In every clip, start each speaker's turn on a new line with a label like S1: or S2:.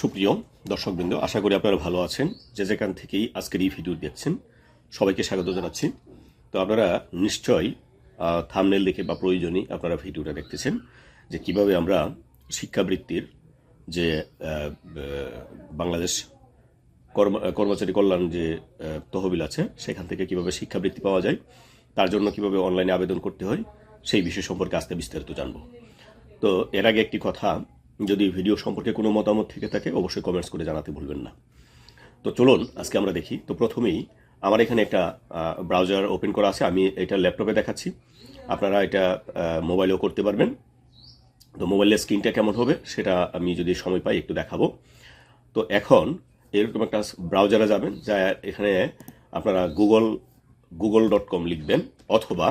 S1: সুপ্রিয় দর্শকবৃন্দ, আশা করি আপনারা ভালো আছেন। যে যেখান থেকেই আজকের এই ভিডিও দেখছেন, সবাইকে স্বাগত জানাচ্ছি। তো আপনারা নিশ্চয়ই থামনেল দেখে বা প্রয়োজনই আপনারা ভিডিওটা দেখতেছেন যে কীভাবে আমরা শিক্ষাবৃত্তির যে বাংলাদেশ কর্ম কর্মচারী কল্যাণ যে তহবিল আছে, সেখান থেকে কীভাবে শিক্ষাবৃত্তি পাওয়া যায়, তার জন্য কীভাবে অনলাইনে আবেদন করতে হয়, সেই বিষয় সম্পর্কে আজকে বিস্তারিত জানব। তো এর আগে একটি কথা যদি ভিডিও সম্পর্কে কোনো মতামত থেকে থাকে, অবশ্যই কমেন্টস করে জানাতে ভুলবেন না। তো চলুন, আজকে আমরা দেখি। তো প্রথমেই আমার এখানে একটা ব্রাউজার ওপেন করা আছে। আমি এটা ল্যাপটপে দেখাচ্ছি। আপনারা এটা মোবাইলেও করতে পারবেন। তো মোবাইলের স্ক্রিনটা কেমন হবে, সেটা আমি যদি সময় পাই একটু দেখাবো। তো এখন এরকম একটা ব্রাউজারে যাবেন, যা এখানে আপনারা গুগল গুগল ডট কম লিখবেন, অথবা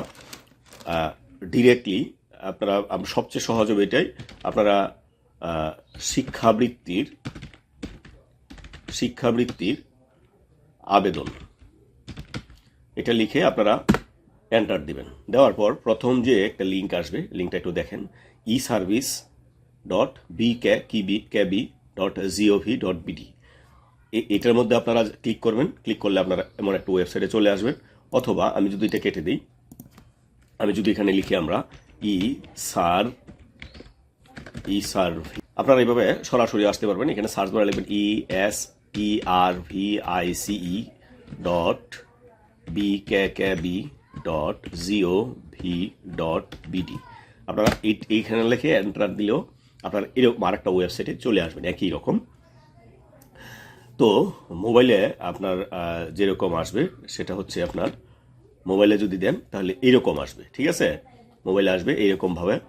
S1: ডিরেক্টলি আপনারা সবচেয়ে সহজ হবে এটাই আপনারা শিক্ষাবৃত্তির শিক্ষাবৃত্তির আবেদন। এটা লিখে আপনারা এন্টার দিবেন। দেওয়ার পর প্রথম যে একটা লিঙ্ক আসবে লিঙ্কটা একটু দেখেন e service dot B K K B K B dot G O V dot B D এটার মধ্যে আপনারা ক্লিক করবেন ক্লিক করলে আপনারা এমন একটা ওয়েবসাইটে চলে আসবেন। অথবা আমি যদি এটা কেটে দিই, আমি যদি এখানে লিখি আমরা ই সার ই সার আপনারা এইভাবে সরাসরি আসতে পারবেন। এখানে সার্চ করে লিখবেন E S E R V I C E dot B K K B dot G O V dot B D আপনারা এই- এইখানে লিখে এন্টার দিলেও আপনারা এরকম আরেকটা ওয়েবসাইটে চলে আসবেন, একই রকম। তো মোবাইলে আপনার যেরকম আসবে, সেটা হচ্ছে আপনার মোবাইলে যদি দেন, তাহলে এরকম আসবে, ঠিক আছে? মোবাইলে আসবে এইরকমভাবে।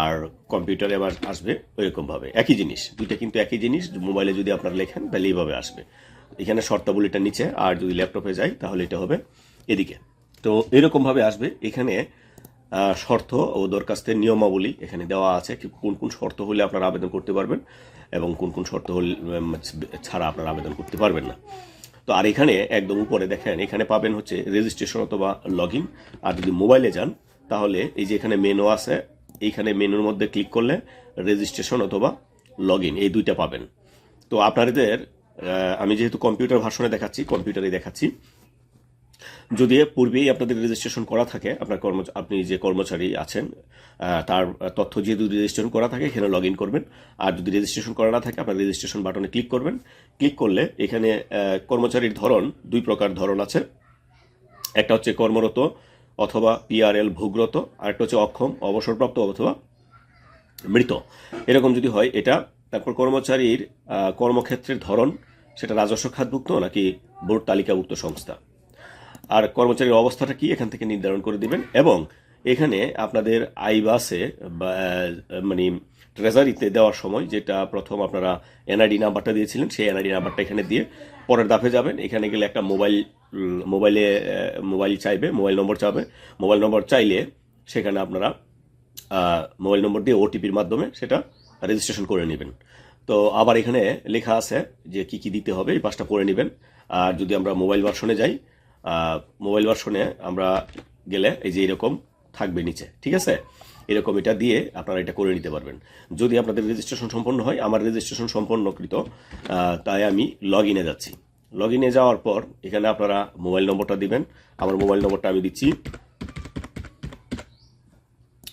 S1: আর কম্পিউটারে আবার আসবে ওইরকমভাবে। একই জিনিস, দুইটা কিন্তু একই জিনিস মোবাইলে যদি আপনারা লেখেন তাহলে এইভাবে আসবে। এখানে শর্তাবলীটা নিচে, আর যদি ল্যাপটপে যাই তাহলে এটা হবে এদিকে। তো এরকমভাবে আসবে। এখানে শর্ত ও দরখাস্তের নিয়মাবলী এখানে দেওয়া আছে কোন কোন শর্ত হলে আপনারা আবেদন করতে পারবেন এবং কোন কোন শর্ত হলে ছাড়া আপনারা আবেদন করতে পারবেন না। তো আর এখানে একদম উপরে দেখেন, এখানে পাবেন হচ্ছে রেজিস্ট্রেশন অথবা লগ আর যদি মোবাইলে যান তাহলে এই যে এখানে মেনু আছে এইখানে মেনুর মধ্যে ক্লিক করলে রেজিস্ট্রেশন অথবা লগ এই দুইটা পাবেন। তো আপনাদের আমি যেহেতু কম্পিউটার ভার্সনে দেখাচ্ছি কম্পিউটারে দেখাচ্ছি। যদি পূর্বেই আপনাদের রেজিস্ট্রেশন করা থাকে, আপনার কর্ম, আপনি যে কর্মচারী আছেন তার তথ্য যেহেতু রেজিস্ট্রেশন করা থাকে, এখানে লগ করবেন। আর যদি রেজিস্ট্রেশন করা না থাকে, আপনার রেজিস্ট্রেশন বাটনে ক্লিক করবেন। ক্লিক করলে এখানে কর্মচারীর ধরন, দুই প্রকার ধরন আছে। একটা হচ্ছে কর্মরত অথবা পিআরএল ভোগরত, আরেকটা হচ্ছে অক্ষম, অবসরপ্রাপ্ত অথবা মৃত। এরকম যদি হয়, এটা তারপর কর্মচারীর কর্মক্ষেত্রের ধরন, সেটা রাজস্ব খাতভুক্ত নাকি বোর্ড তালিকাভুক্ত সংস্থা। আর কর্মচারীর অবস্থাটা কি, এখান থেকে নির্ধারণ করে দিবেন। এবং এখানে আপনাদের আইবাসে মানে ট্রেজারিতে দেওয়ার সময় যেটা প্রথম আপনারা এনআইডি নাম্বারটা দিয়েছিলেন, সেই এনআইডি নাম্বারটা এখানে দিয়ে পরের দাফে যাবেন। এখানে গেলে একটা মোবাইল মোবাইলে মোবাইল চাইবে মোবাইল নম্বর চাবে। মোবাইল নম্বর চাইলে সেখানে আপনারা মোবাইল নম্বর দিয়ে ওটিপির মাধ্যমে সেটা রেজিস্ট্রেশন করে নেবেন। তো আবার এখানে লেখা আছে যে কি কি দিতে হবে, এই পাঁচটা পড়ে নেবেন। আর যদি আমরা মোবাইল ভার্সনে যাই মোবাইল ভার্সনে আমরা গেলে এই যে এরকম থাকবে নিচে, ঠিক আছে? এরকম এটা দিয়ে আপনারা এটা করে নিতে পারবেন। যদি আপনাদের রেজিস্ট্রেশন সম্পন্ন হয়, আমার রেজিস্ট্রেশন সম্পন্নকৃত তাই আমি লগ ইনে যাচ্ছি। লগ ইনে যাওয়ার পর, এখানে আপনারা মোবাইল নম্বরটা দিবেন। আমার মোবাইল নম্বরটা আমি দিচ্ছি।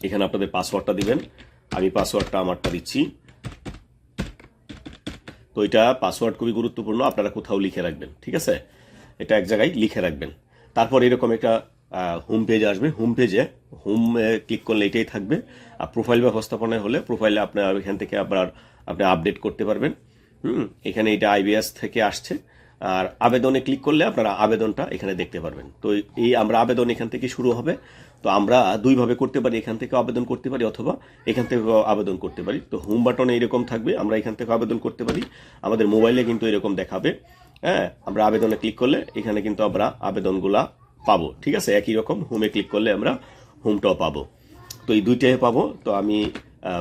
S1: এখানে আপনাদের পাসওয়ার্ডটা দিবেন। আমি পাসওয়ার্ডটা আমারটা দিচ্ছি। তো এটা পাসওয়ার্ড খুবই গুরুত্বপূর্ণ। আপনারা কোথাও লিখে রাখবেন, ঠিক আছে? এটা এক জায়গায় লিখে রাখবেন। তারপর এরকম একটা হোম পেজ আসবে। হোম পেজে হোম ক্লিক করলে এটাই থাকবে। আর প্রোফাইল ব্যবস্থাপনায় হলে প্রোফাইলে আপনার এখান থেকে আপনার, আপনি আপডেট করতে পারবেন। হুম, এখানে এটা আইবিএস থেকে আসছে। আর আবেদনে ক্লিক করলে আপনারা আবেদনটা এখানে দেখতে পারবেন। তো এই আমরা আবেদন এখান থেকে শুরু হবে। তো আমরা দুইভাবে করতে পারি, এখান থেকে আবেদন করতে পারি অথবা এখান থেকে আবেদন করতে পারি। তো হোম বাটনে এরকম থাকবে, আমরা এখান থেকে আবেদন করতে পারি। আমাদের মোবাইলে কিন্তু এরকম দেখাবে। হ্যাঁ আমরা আবেদনে ক্লিক করলে এখানে কিন্তু আমরা আবেদনগুলা পাবো। ঠিক আছে? একই রকম হোমে ক্লিক করলে আমরা হোমটাও পাবো। তো এই দুইটাই পাবো। তো আমি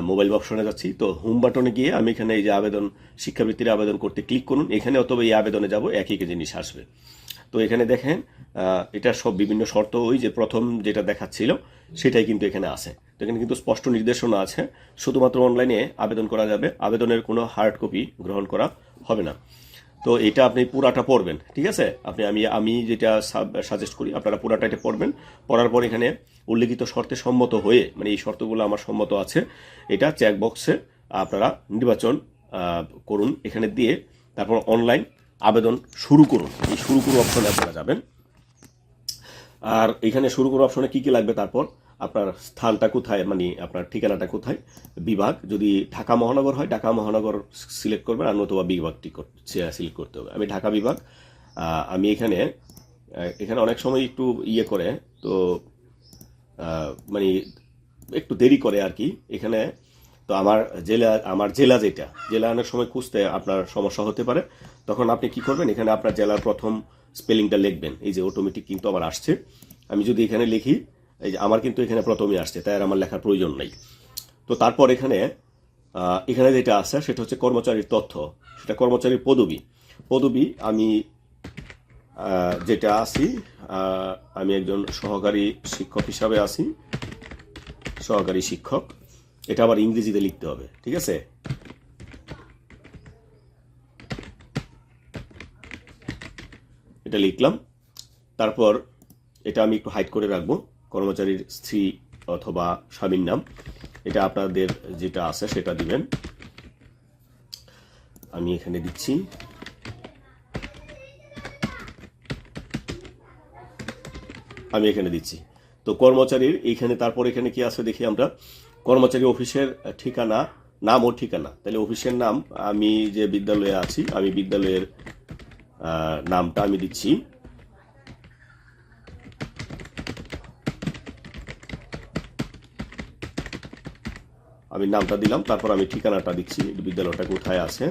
S1: মোবাইল অপশনে যাচ্ছি। তো হোম বাটনে গিয়ে আমি এখানে এই যে আবেদন, শিক্ষাবৃত্তির আবেদন করতে ক্লিক করুন। এখানে অথবা এই আবেদনে যাব, একই জিনিস আসবে। তো এখানে দেখেন এটা সব বিভিন্ন শর্ত ওই যে প্রথম যেটা দেখাচ্ছিল, সেটাই কিন্তু এখানে আছে। তো এখানে কিন্তু স্পষ্ট নির্দেশনা আছে। শুধুমাত্র অনলাইনে আবেদন করা যাবে। আবেদনের কোনো হার্ড কপি গ্রহণ করা হবে না। তো এটা আপনি পুরাটা পড়বেন, ঠিক আছে? আপনি, আমি আমি যেটা সাজেস্ট করি, আপনারা পুরাটা এটা পড়বেন। পড়ার পর এখানে উল্লেখিত শর্তে সম্মত হয়ে মানে এই শর্তগুলো আমার সম্মত আছে, এটা চেক বক্সে আপনারা নির্বাচন করুন, এখানে দিয়ে তারপর অনলাইন আবেদন শুরু করুন। এই শুরু করুন অপশনে আপনারা যাবেন। আর এখানে শুরু করুন অপশনে কি কি লাগবে তারপর? আপনার স্থানটা কোথায় মানে আপনার ঠিকানাটা কোথায়? বিভাগ, যদি ঢাকা মহানগর হয়, ঢাকা মহানগর সিলেক্ট করবেন, আর নতুবা বিভাগটি সিলেক্ট করতে হবে। আমি ঢাকা বিভাগ আমি এখানে এখানে অনেক সময় একটু ইয়ে করে, তো মানে একটু দেরি করে আর কি। এখানে, তো আমার জেলা আমার জেলা যেটা, জেলা অনেক সময় খুঁজতে আপনার সমস্যা হতে পারে। তখন আপনি কি করবেন, এখানে আপনার জেলার প্রথম স্পেলিংটা লিখবেন। এই যে অটোমেটিক কিন্তু আমার আসছে। আমি যদি এখানে লিখি এই যে আমার কিন্তু এখানে প্রথমেই আসছে, তাই আর আমার লেখার প্রয়োজন নেই। তো তারপর এখানে এখানে যেটা আছে, সেটা হচ্ছে কর্মচারীর তথ্য। সেটা কর্মচারীর পদবি। পদবি আমি যেটা আছি আমি একজন সহকারী শিক্ষক হিসাবে আছি। সহকারী শিক্ষক। এটা আবার ইংরেজিতে লিখতে হবে, ঠিক আছে? এটা লিখলাম। তারপর এটা আমি একটু হাইড করে রাখব। কর্মচারীর স্ত্রী অথবা স্বামীর নাম। এটা আপনাদের যেটা আছে সেটা দিবেন। আমি এখানে দিচ্ছি। আমি এখানে দিচ্ছি। তো কর্মচারীর এইখানে, তারপর এখানে কি আছে দেখি আমরা। কর্মচারী অফিসের ঠিকানা, নাম ও ঠিকানা। তাহলে অফিসের নাম আমি যে বিদ্যালয়ে আছি, আমি বিদ্যালয়ের নামটা আমি দিচ্ছি। আমি নামটা দিলাম, তারপর আমি ঠিকানাটা দিচ্ছি বিদ্যালয়টা কোথায় আছে।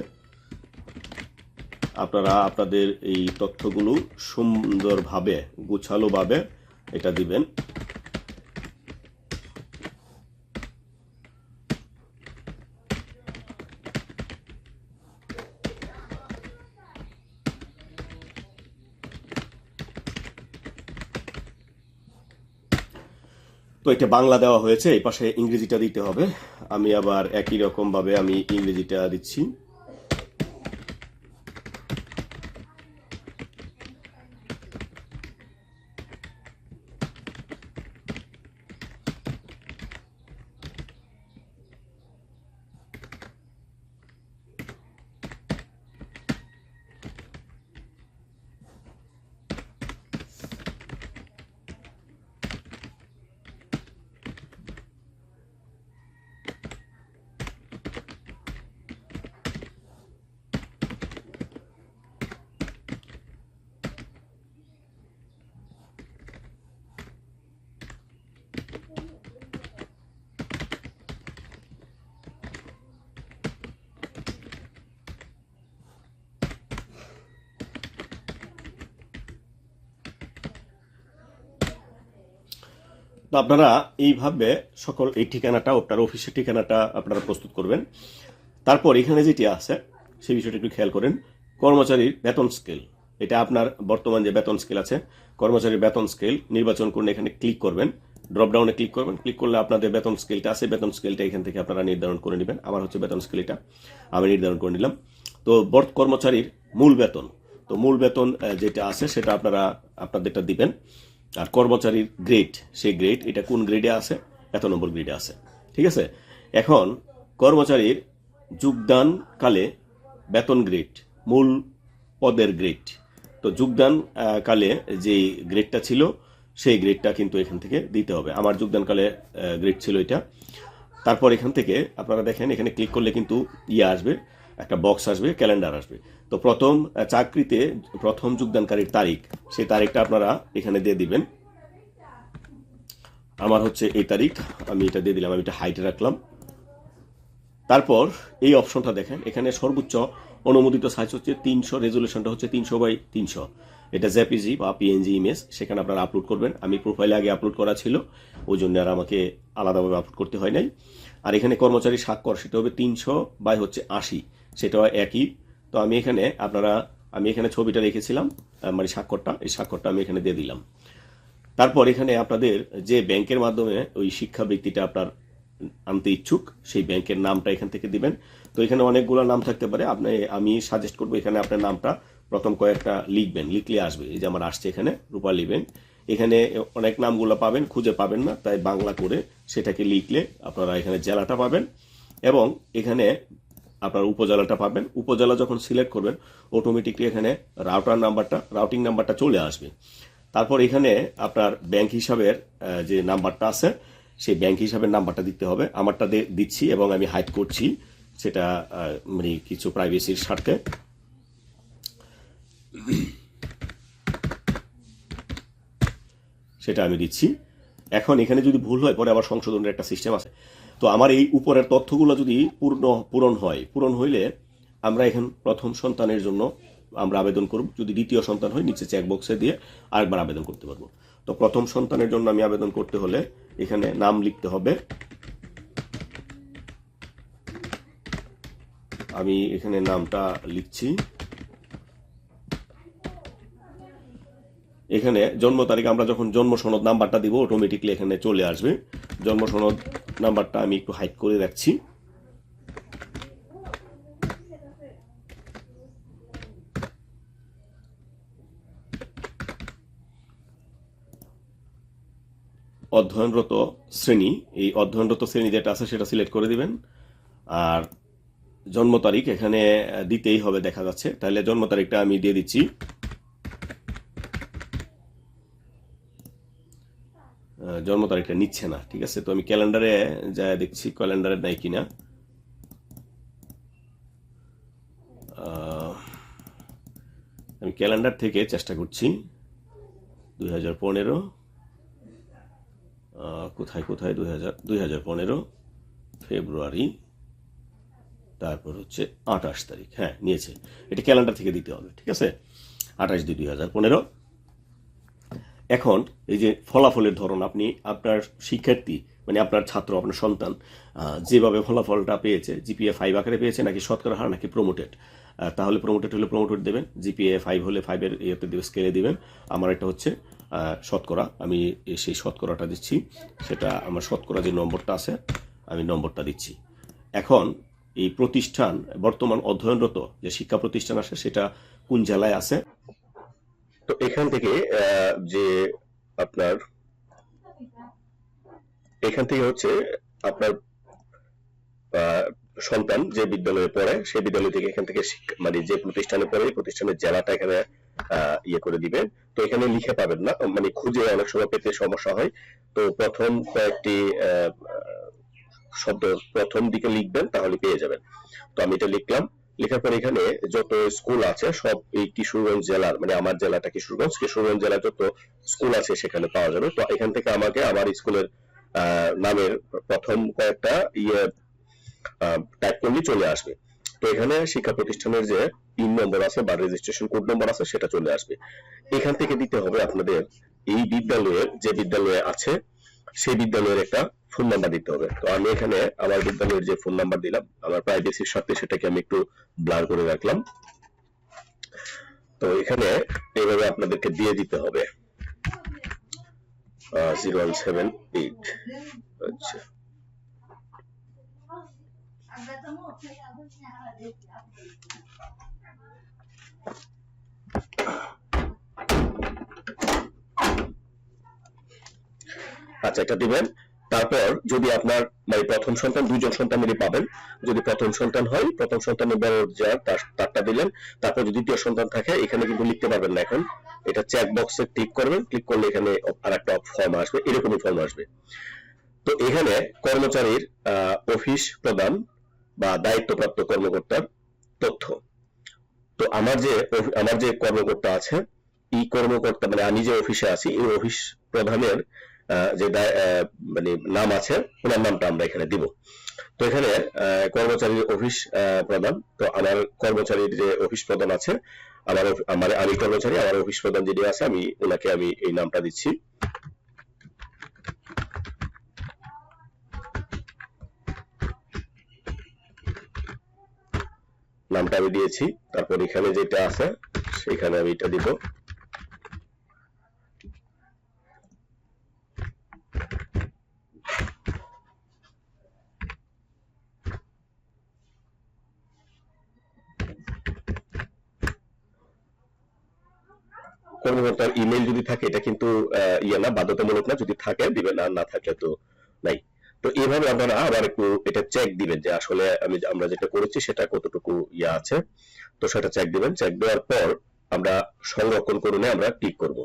S1: আপনারা আপনাদের এই তথ্যগুলো সুন্দরভাবে, গুছালোভাবে এটা দিবেন। তো এটা বাংলা দেওয়া হয়েছে, এই পাশে ইংরেজিটা দিতে হবে। আমি আবার একই রকম ভাবে আমি ইংরেজিটা দিচ্ছি। তো আপনারা এইভাবে সকল এই ঠিকানাটা আপনার অফিসের ঠিকানাটা আপনারা প্রস্তুত করবেন। তারপর এখানে যেটি আছে, সেই বিষয়টা একটু খেয়াল করেন। কর্মচারীর বেতন স্কেল। এটা আপনার বর্তমান যে বেতন স্কেল আছে কর্মচারীর বেতন স্কেল নির্বাচন করলে এখানে ক্লিক করবেন। ড্রপডাউনে ক্লিক করবেন। ক্লিক করলে আপনাদের বেতন স্কেলটা আছে, বেতন স্কেলটা এখান থেকে আপনারা নির্ধারণ করে নেবেন। আমার হচ্ছে বেতন স্কেল এটা। আমি নির্ধারণ করে নিলাম। তো বর্ত কর্মচারীর মূল বেতন। তো মূল বেতন যেটা আছে, সেটা আপনারা আপনাদেরটা দিবেন। আর কর্মচারীর গ্রেড সেই গ্রেড এটা কোন গ্রেডে আছে? এত নম্বর গ্রেডে আছে। ঠিক আছে? এখন কর্মচারীর যোগদানকালে বেতন গ্রেড মূল পদের গ্রেড তো যোগদান কালে যে গ্রেডটা ছিল, সেই গ্রেডটা কিন্তু এখান থেকে দিতে হবে। আমার যোগদানকালে গ্রেড ছিল এটা। তারপর এখান থেকে আপনারা দেখেন, এখানে ক্লিক করলে কিন্তু ইয়ে আসবে। একটা বক্স আসবে ক্যালেন্ডার আসবে। তো প্রথম চাকরিতে প্রথম যোগদানকারীর তারিখ, সেই তারিখটা আপনারা এখানে দিয়ে দিবেন। আমার হচ্ছে এই তারিখ, আমি এটা দিয়ে দিলাম, আমি এটা হাইটে রাখলাম। তারপর এই অপশনটা দেখেন, এখানে সর্বোচ্চ অনুমোদিত সাইজ হচ্ছে তিনশো রেজুলেশনটা হচ্ছে তিনশো বাই তিনশো। এটা জেপিজি বা পিএনজি ইমেজ সেখানে আপনারা আপলোড করবেন। আমি প্রোফাইলে আগে আপলোড করা ছিল, ওই জন্য আর আমাকে আলাদাভাবে আপলোড করতে হয় নাই। আর এখানে কর্মচারী স্বাক্ষর, সেটা হবে তিনশো বাই হচ্ছে আশি। সেটাও একই। তো আমি এখানে আপনারা, আমি এখানে ছবিটা রেখেছিলাম মানে স্বাক্ষরটা, এই স্বাক্ষরটা আমি এখানে দিয়ে দিলাম। তারপর এখানে আপনাদের যে ব্যাংকের মাধ্যমে ওই শিক্ষাবৃত্তিটা আপনার আনতে ইচ্ছুক, সেই ব্যাংকের নামটা এখান থেকে দিবেন। তো এখানে অনেকগুলো নাম থাকতে পারে। আপনি, আমি সাজেস্ট করব এখানে আপনার নামটা প্রথম কয়েকটা লিখবেন, লিখলে আসবে। এই যে আমার আসছে এখানে রূপালী ব্যাংক এখানে অনেক নামগুলো পাবেন, খুঁজে পাবেন না, তাই বাংলা করে সেটাকে লিখলে আপনারা এখানে জেলাটা পাবেন। এবং এখানে আপনার উপজেলাটা পাবেন। উপজেলা যখন সিলেক্ট করবেন অটোমেটিকলি এখানে রাউটার নাম্বারটা রাউটিং নাম্বারটা চলে আসবে। তারপর এখানে আপনার ব্যাংক হিসাবের যে নাম্বারটা আছে, সেই ব্যাংক হিসাবের নাম্বারটা দিতে হবে। আমারটা দিচ্ছি এবং আমি হাইড করছি সেটা মানে কিছু প্রাইভেসির স্বার্থে। সেটা আমি দিচ্ছি। এখন এখানে যদি ভুল হয়, পরে আবার সংশোধনের একটা সিস্টেম আছে। তো আমার এই উপরের তথ্যগুলো যদি পূর্ণ, পূরণ হয়, পূরণ হইলে আমরা এখন প্রথম সন্তানের জন্য আমরা আবেদন করব। যদি দ্বিতীয় সন্তান হয়, নিচে চেক বক্সে দিয়ে আরেকবার আবেদন করতে পারব। তো প্রথম সন্তানের জন্য আমি আবেদন করতে হলে এখানে নাম লিখতে হবে। আমি এখানে নামটা লিখছি। এখানে জন্ম তারিখ আমরা যখন জন্ম সনদ নাম্বারটা দিব অটোমেটিকলি এখানে চলে আসবে। জন্ম সনদ নাম্বারটা আমি একটু হাইড করে রাখছি। অধ্যয়নরত শ্রেণি, এই অধ্যয়নরত শ্রেণি যেটা আছে সেটা সিলেক্ট করে দিবেন। আর জন্ম তারিখ এখানে দিতেই হবে, দেখা যাচ্ছে। তাহলে জন্ম তারিখটা আমি দিয়ে দিচ্ছি। জন্ম তারিখটা নিচ্ছে না, ঠিক আছে? তো আমি ক্যালেন্ডারে যা দেখছি, ক্যালেন্ডারে নাই কিনা। আমি ক্যালেন্ডার থেকে চেষ্টা করছি। দুই হাজার পনেরো কোথায় কোথায়? দুই হাজার দুই হাজার পনেরো, ফেব্রুয়ারি, তারপর হচ্ছে আঠাশ তারিখ। হ্যাঁ নিয়েছে। এটা ক্যালেন্ডার থেকে দিতে হবে, ঠিক আছে? আঠাশ দুই দুই হাজার পনেরো এখন এই যে ফলাফলের ধরন, আপনি আপনার শিক্ষার্থী মানে আপনার ছাত্র, আপনার সন্তান যেভাবে ফলাফলটা পেয়েছে জিপিএ ফাইভ আকারে পেয়েছে, নাকি শতকরা হার, নাকি প্রমোটেড তাহলে প্রমোটেড হলে প্রমোটেড দেবেন জিপিএ ফাইভ হলে ফাইভের ইয়েতে দেবে স্কেলে দেবেন। আমার এটা হচ্ছে শতকরা, আমি সেই শতকরাটা দিচ্ছি, সেটা আমার শতকরা যে নম্বরটা আছে, আমি নম্বরটা দিচ্ছি। এখন এই প্রতিষ্ঠান, বর্তমান অধ্যয়নরত যে শিক্ষা প্রতিষ্ঠান আছে, সেটা কোন জেলায় আছে? তো এখান থেকে যে আপনার, এখান থেকে হচ্ছে আপনার সন্তান যে বিদ্যালয়ে পড়ে সেই বিদ্যালয় থেকে এখান থেকে মানে যে প্রতিষ্ঠানে পড়ে, এই প্রতিষ্ঠানের জেলাটা এখানে ইয়ে করে দিবেন। তো এখানে লিখে পাবেন না মানে খুঁজে অনেক সময় পেতে সমস্যা হয়। তো প্রথম কয়েকটি শব্দ প্রথম দিকে লিখবেন, তাহলে পেয়ে যাবেন। তো আমি এটা লিখলাম। লেখার পর এখানে যত স্কুল আছে, সব এই কিশোরগঞ্জ জেলার মানে আমার জেলাটা কিশোরগঞ্জ কিশোরগঞ্জ জেলার যত স্কুল আছে সেখানে পাওয়া যাবে। তো এখান থেকে আমাকে আমার স্কুলের নামের প্রথম কয়েকটা ইয়ে টাইপ করলে চলে আসবে। তো এখানে শিক্ষা প্রতিষ্ঠানের যে পিন নম্বর আছে বা রেজিস্ট্রেশন কোড নম্বর আছে, সেটা চলে আসবে। এখান থেকে দিতে হবে আপনাদের এই বিদ্যালয়ের যে বিদ্যালয়ে আছে সেই বিদ্যালয়ের একটা ফোন নাম্বার দিতে হবে। তো আমি এখানে আমার বিদ্যালয়ের যে ফোন নাম্বার দিলাম, আমার প্রাইভেসির সাথে সেটাকে আমি একটু ব্লার করে রাখলাম। তো এখানে এইভাবে আপনাদেরকে দিয়ে দিতে হবে। জিরো ওয়ান সেভেন এইট আচ্ছা। আচ্ছা এটা দিবেন। তারপর যদি আপনার মানে প্রথম সন্তান, দুইজন সন্তান মিলে পাবেন। যদি প্রথম সন্তান হয়, প্রথম সন্তানের বড় যা তার- তারটা দিলেন। তারপর যদি দ্বিতীয় সন্তান থাকে, এখানে কিন্তু লিখতে পারবেন না এখন। এটা চেক বক্সে ক্লিক করবেন। ক্লিক করলে এখানে আর একটা ফর্ম আসবে। এরকমই ফর্ম আসবে। তো এখানে কর্মচারীর অফিস প্রদান বা দায়িত্বপ্রাপ্ত কর্মকর্তার তথ্য। তো আমার যে আমার যে কর্মকর্তা আছে, এই কর্মকর্তা মানে আমি যে অফিসে আছি, এই অফিস প্রধানের যে মানে নাম আছে, ওনার নামটা আমরা এখানে দিব। তো এখানে কর্মচারীর অফিস প্রধান তো আমার কর্মচারীর যে অফিস প্রধান আছে, আমার আমার আমি কর্মচারী, আমার অফিস প্রধান যিনি আছে, আমি ওনাকে আমি এই নামটা দিচ্ছি। নামটা আমি দিয়েছি, তারপর এখানে যেটা আছে, সেখানে আমি এটা দিব। কর্মকর্তার ইমেল যদি থাকে, এটা কিন্তু ইয়ে না, বাধ্যতামূলক না, যদি থাকে দিবেন আর না তো নাই। তো এইভাবে আপনারা আবার একটু এটা চেক দিবেন যে আসলে আমি আমরা যেটা করেছি, সেটা কতটুকু ইয়ে আছে। তো সেটা চেক দিবেন। চেক দেওয়ার পর আমরা সংরক্ষণ করুন আমরা ক্লিক করব।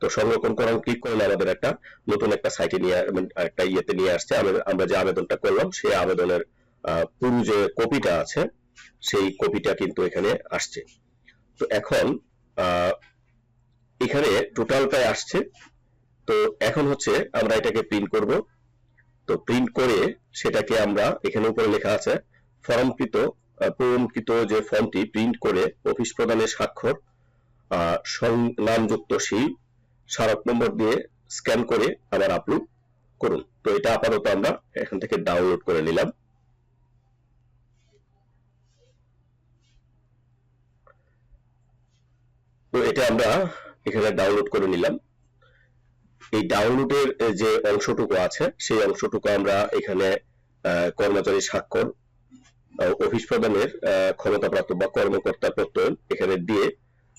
S1: তো সংরক্ষণ করুন ক্লিক করলে আমাদের একটা নতুন একটা সাইটে নিয়ে একটা ইয়েতে নিয়ে আসছে। আমরা- যে আবেদনটা করলাম, সেই আবেদনের পুরো যে কপিটা আছে, সেই কপিটা কিন্তু এখানে আসছে। তো এখন এখানে টোটালটাই আসছে। তো এখন হচ্ছে আমরা এটাকে প্রিন্ট করব। তো প্রিন্ট করে সেটাকে আমরা এখানে উপরে লেখা আছে, ফর্মকৃত পূরণকৃত যে ফর্মটি প্রিন্ট করে অফিস প্রদানের স্বাক্ষর নামযুক্ত সেই স্মারক নম্বর দিয়ে স্ক্যান করে আবার আপলোড করুন। তো এটা আপাতত আমরা এখান থেকে ডাউনলোড করে নিলাম। তো এটা আমরা এখানে ডাউনলোড করে নিলাম। এই ডাউনলোডের যে অংশটুকু আছে, সেই অংশটুকু আমরা এখানে কর্মচারী স্বাক্ষর অফিস প্রদানের ক্ষমতাপ্রাপ্ত বা কর্মকর্তা প্রত্যয়ন এখানে দিয়ে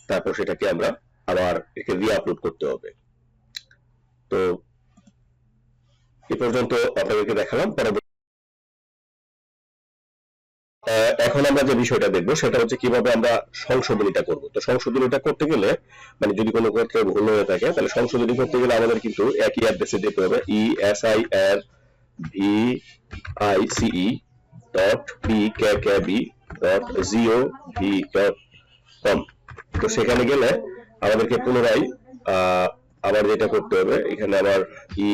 S1: তারপর সেটাকে আমরা আবার একে আপলোড করতে হবে। তো এ পর্যন্ত আপনাদেরকে দেখালাম, পরবর্তী এখন আমরা যে বিষয়টা দেখব, সেটা হচ্ছে কীভাবে আমরা সংশোধনীটা করব। তো সংশোধনীটা করতে গেলে মানে যদি কোনো ক্ষেত্রে ভুল হয়ে থাকে, তাহলে সংশোধনী করতে গেলে আমাদের কিন্তু একই অ্যাড্রেসে যেতে হবে E S I R V I C E dot P K K B dot G O V dot com তো সেখানে গেলে আমাদেরকে পুনরায় আবার যেটা করতে হবে, এখানে আবার ই,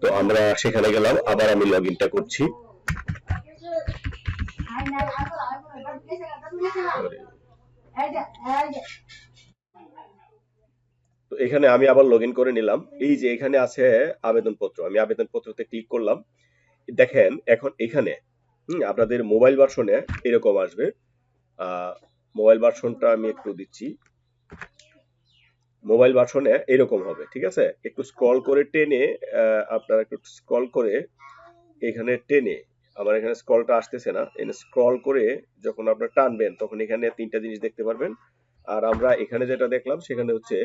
S1: তো আমরা সেখানে গেলাম, আবার আমি লগ করছি। তো এখানে আমি আবার লগ করে নিলাম। এই যে এখানে আছে আবেদনপত্র, আমি আবেদনপত্রতে ক্লিক করলাম। দেখেন, এখন এখানে আপনাদের মোবাইল ভার্সনে এরকম আসবে। মোবাইল ভার্সনটা আমি একটু দিচ্ছি। মোবাইল ভার্সনে এরকম হবে, ঠিক আছে? একটু স্ক্রল করে টেনে আপনারা একটু স্ক্রল করে এখানে টেনে, আমার এখানে স্ক্রলটা আসতেছে না, এখানে স্ক্রল করে যখন আপনারা টানবেন, তখন এখানে তিনটা জিনিস দেখতে পারবেন। আর আমরা এখানে যেটা দেখলাম, সেখানে হচ্ছে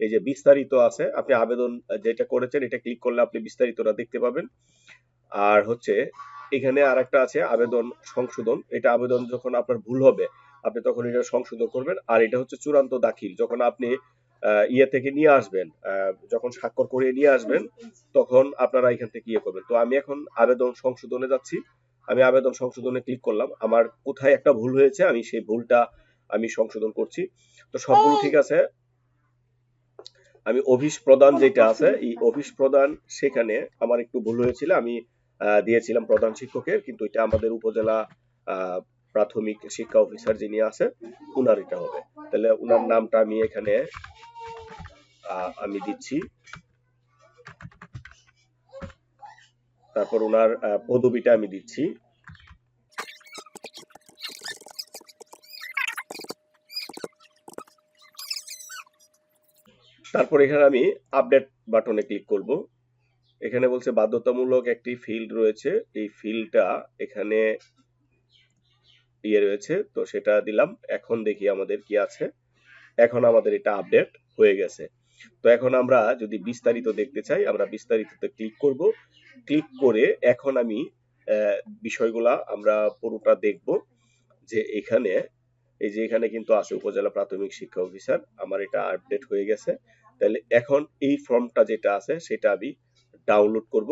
S1: এই যে বিস্তারিত আছে, আপনি আবেদন যেটা করেছেন, এটা ক্লিক করলে আপনি বিস্তারিতটা দেখতে পাবেন। আর হচ্ছে, এখানে আর একটা আছে, আবেদন সংশোধন, এটা আবেদন যখন আপনার ভুল হবে আপনি তখন এটা সংশোধন করবেন। আর এটা হচ্ছে চূড়ান্ত দাখিল। যখন আপনি ইয়ে থেকে নিয়ে আসবেন যখন স্বাক্ষর করে নিয়ে আসবেন তখন আপনারা এখান থেকে ইয়ে করবেন। তো আমি এখন আবেদন সংশোধনে যাচ্ছি। আমি আবেদন সংশোধনে ক্লিক করলাম। আমার কোথায় একটা ভুল হয়েছে আমি সেই ভুলটা আমি সংশোধন করছি। তো সবগুলো ঠিক আছে? আমি অফিস প্রদান যেটা আছে এই অফিস প্রদান সেখানে আমার একটু ভুল হয়েছিল। আমি দিয়েছিলাম প্রধান শিক্ষকের কিন্তু এটা আমাদের উপজেলা আহ, প্রাথমিক শিক্ষা অফিসার যিনি আছে উনার এটা হবে। তাহলে উনার নামটা আমি এখানে আমি দিচ্ছি। তারপর ওনার পদবিটা আমি দিচ্ছি। তারপর এখানে আমি আপডেট বাটনে ক্লিক করব। এখানে বলছে বাধ্যতামূলক একটি ফিল্ড রয়েছে। এই ফিল্ডটা এখানে ইয়ে রয়েছে, তো সেটা দিলাম। এখন দেখি আমাদের কি আছে। এখন আমাদের এটা আপডেট হয়ে গেছে। তো এখন আমরা যদি বিস্তারিত দেখতে চাই, আমরা বিস্তারিততে ক্লিক করব। ক্লিক করে এখন আমি বিষয়গুলা আমরা পুরোটা দেখব যে এখানে, এই যে এখানে কিন্তু আছে উপজেলা প্রাথমিক শিক্ষা অফিসার, আমার এটা আপডেট হয়ে গেছে। তাহলে এখন এই ফর্মটা যেটা আছে, সেটা আমি ডাউনলোড করব।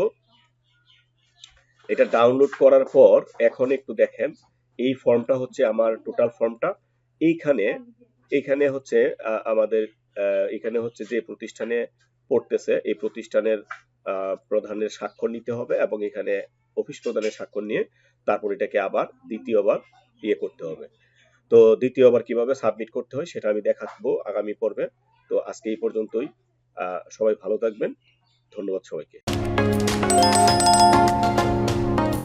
S1: এটা ডাউনলোড করার পর এখন একটু দেখেন এই ফর্মটা হচ্ছে আমার টোটাল ফর্মটা। এইখানে এখানে হচ্ছে আমাদের এখানে হচ্ছে যে প্রতিষ্ঠানে পড়তেছে, এই প্রতিষ্ঠানের প্রধানের স্বাক্ষর নিতে হবে এবং এখানে অফিস প্রধানের স্বাক্ষর নিয়ে তারপর এটাকে আবার দ্বিতীয়বার ইয়ে করতে হবে। তো দ্বিতীয়বার কীভাবে সাবমিট করতে হয় সেটা আমি দেখাবো আগামী পর্বে। তো আজকে এই পর্যন্তই। সবাই ভালো থাকবেন। ধন্যবাদ সবাইকে।